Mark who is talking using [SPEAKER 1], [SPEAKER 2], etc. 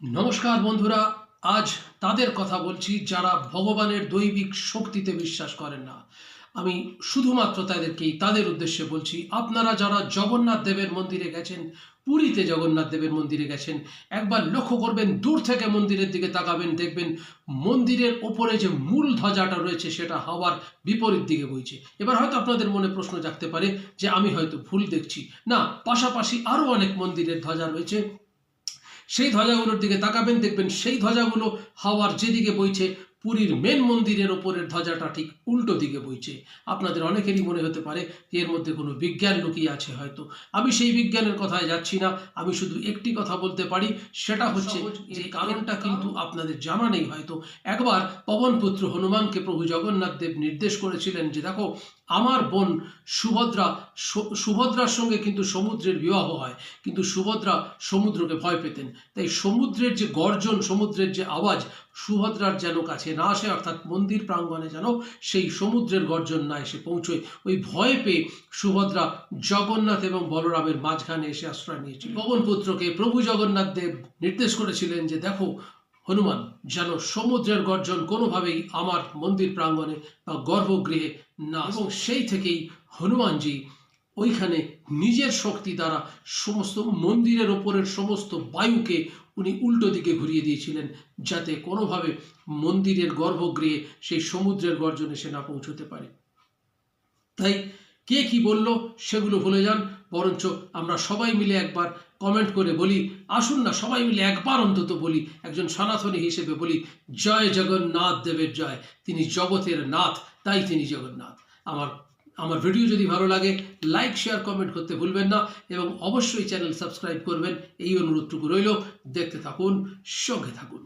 [SPEAKER 1] নমস্কার বন্ধুরা, আজ তাদের কথা বলছি যারা ভগবানের দৈবিক শক্তিতে বিশ্বাস করেন না। আমি শুধুমাত্র তাদেরকেই তাদের উদ্দেশ্যে বলছি, আপনারা যারা জগন্নাথ দেবের মন্দিরে গেছেন, পুরীতে জগন্নাথ দেবের মন্দিরে গেছেন, একবার লক্ষ্য করবেন, দূর থেকে মন্দিরের দিকে তাকাবেন, দেখবেন মন্দিরের ওপরে যে মূল ধ্বজাটা রয়েছে, সেটা হাওয়ার বিপরীত দিকে বইছে। এবার হয়তো আপনাদের মনে প্রশ্ন জাগতে পারে যে, আমি হয়তো ভুল দেখছি। না, পাশাপাশি আরও অনেক মন্দিরের ধ্বজা রয়েছে। সেই ধ্বজাগুলোর দিকে তাকাবেন দেখবেন সেই ধ্বজাগুলো হাওয়ার যেদিকে বইছে পুরীর মেন মন্দিরের ওপরের ধ্বজাটা ঠিক উল্টো দিকে বইছে। আপনাদের অনেকেরই মনে হতে পারে যে এর মধ্যে কোনো বিজ্ঞান লুকিয়ে আছে হয়তো। আমি সেই বিজ্ঞানের কথায় যাচ্ছি না আমি শুধু একটি কথা বলতে পারি সেটা হচ্ছে যে কারণটা কিন্তু আপনাদের জানা নেই হয়তো। একবার পবনপুত্র হনুমানকে প্রভু জগন্নাথ দেব নির্দেশ করেছিলেন যে দেখো আমার বোন সুভদ্রা সুভদ্রার সঙ্গে কিন্তু সমুদ্রের বিবাহ হয় কিন্তু সুভদ্রা সমুদ্রকে ভয় পেতেন। তাই সমুদ্রের যে গর্জন সমুদ্রের যে আওয়াজ সুভদ্রার যেন কাছে না আসে, অর্থাৎ মন্দির প্রাঙ্গণে যেন সেই সমুদ্রের গর্জন না এসে পৌঁছয়। ওই ভয় পেয়ে সুভদ্রা জগন্নাথ এবং বলরামের মাঝখানে এসে আশ্রয় নিয়েছিল। পবনপুত্রকে প্রভু জগন্নাথ দেব নির্দেশ করেছিলেন যে, দেখো, হনুমান, যেন সমুদ্রের গর্জন কোনোভাবেই আমার মন্দির প্রাঙ্গণে বা গর্ভগৃহে না এবং সেই থেকেই হনুমানজি ওইখানে নিজের শক্তি দ্বারা সমস্ত মন্দিরের ওপরের সমস্ত বায়ুকে উনি উল্টো দিকে ঘুরিয়ে দিয়েছিলেন, যাতে কোনোভাবে মন্দিরের গর্ভগৃহে সেই সমুদ্রের গর্জনে এসে না পৌঁছতে পারে। তাই কে কি বলল সেগুলো ভুলে যান, বরঞ্চ আমরা সবাই মিলে একবার কমেন্ট করে বলি, আসুন না, সবাই মিলে একবার অন্তত বলি, একজন সনাতনী হিসেবে বলি, জয় জগন্নাথ দেবের জয়, তিনি জগতের নাথ, তাই তিনি জগন্নাথ। আমার আমার ভিডিও যদি ভালো লাগে লাইক শেয়ার কমেন্ট করতে ভুলবেন না এবং অবশ্যই চ্যানেল সাবস্ক্রাইব করবেন। এই অনুরোধটুকু রইল। দেখতে থাকুন, সঙ্গে থাকুন।